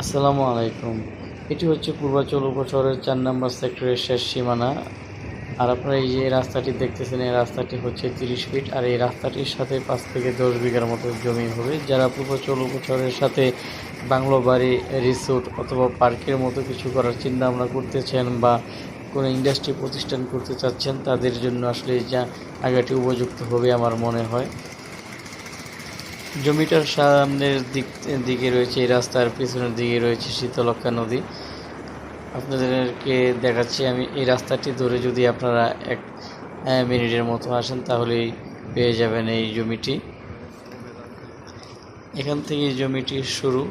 আসসালামু আলাইকুম। এটি হচ্ছে পূর্বাচল উপশহরের চার নম্বর সেক্টরের শেষ সীমানা। আর আপনারা এই যে রাস্তাটি দেখতেছেন, এই রাস্তাটি হচ্ছে তিরিশ ফিট, আর এই রাস্তাটির সাথে পাঁচ থেকে দশ বিঘার মতো জমি হবে। যারা পূর্বাচল উপশহরের সাথে বাংলো বাড়ি রিসোর্ট অথবা পার্কের মতো কিছু করার চিন্তা ভাবনা করতেছেন বা কোনো ইন্ডাস্ট্রি প্রতিষ্ঠান করতে চাচ্ছেন, তাদের জন্য আসলে যা আগাটি উপযুক্ত হবে আমার মনে হয়। জমিটার সামনের দিক দিকে রয়েছে এই রাস্তার পিছনের দিকে রয়েছে শীতলক্ষা নদী। আপনাদেরকে দেখাচ্ছি আমি এই রাস্তাটি ধরে যদি আপনারা এক মিনিটের মতো আসেন তাহলেই পেয়ে যাবেন এই জমিটি। এখান থেকে জমিটি শুরু।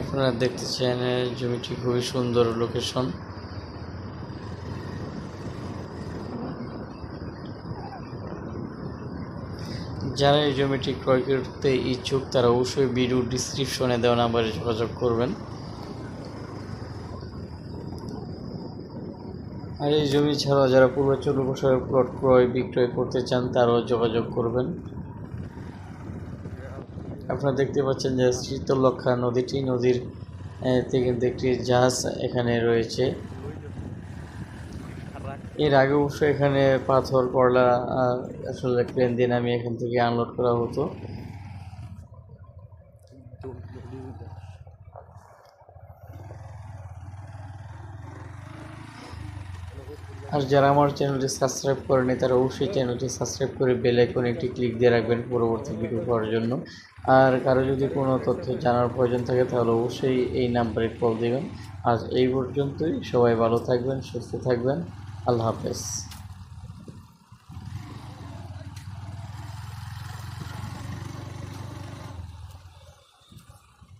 আপনারা দেখতে আহ, জমিটি খুবই সুন্দর লোকেশন যারা এই জমিটি ক্রয় করতে ইচ্ছুক, তারা অবশ্যই ভিডিও ডিসক্রিপশনে দেওয়া নাম্বারে যোগাযোগ করবেন। আর এই জমি ছাড়াও যারা পূর্বাচল উপসাগর প্লট ক্রয় বিক্রয় করতে চান, তারাও যোগাযোগ করবেন। আপনারা দেখতে পাচ্ছেন যে শীতলক্ষা নদীটি, নদীর থেকে একটি জাহাজ এখানে রয়েছে। এর আগে অবশ্য এখানে পাথর আহ, আসলে ক্রেন দিয়ে আমি এখান থেকে আনলোড করা হতো। আর যারা আমার চ্যানেলটি সাবস্ক্রাইব করেনি তারা অবশ্যই চ্যানেলটি সাবস্ক্রাইব করে বেল আইকনে একটি ক্লিক দিয়ে রাখবেন পরবর্তী ভিডিও পাওয়ার জন্য। আর কারও যদি কোনো তথ্য জানার প্রয়োজন থাকে তাহলে অবশ্যই এই নাম্বারে কল দেবেন। আজ এই পর্যন্তই। সবাই ভালো থাকবেন সুস্থ থাকবেন। আল্লাহ হাফেজ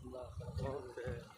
আল্লাহ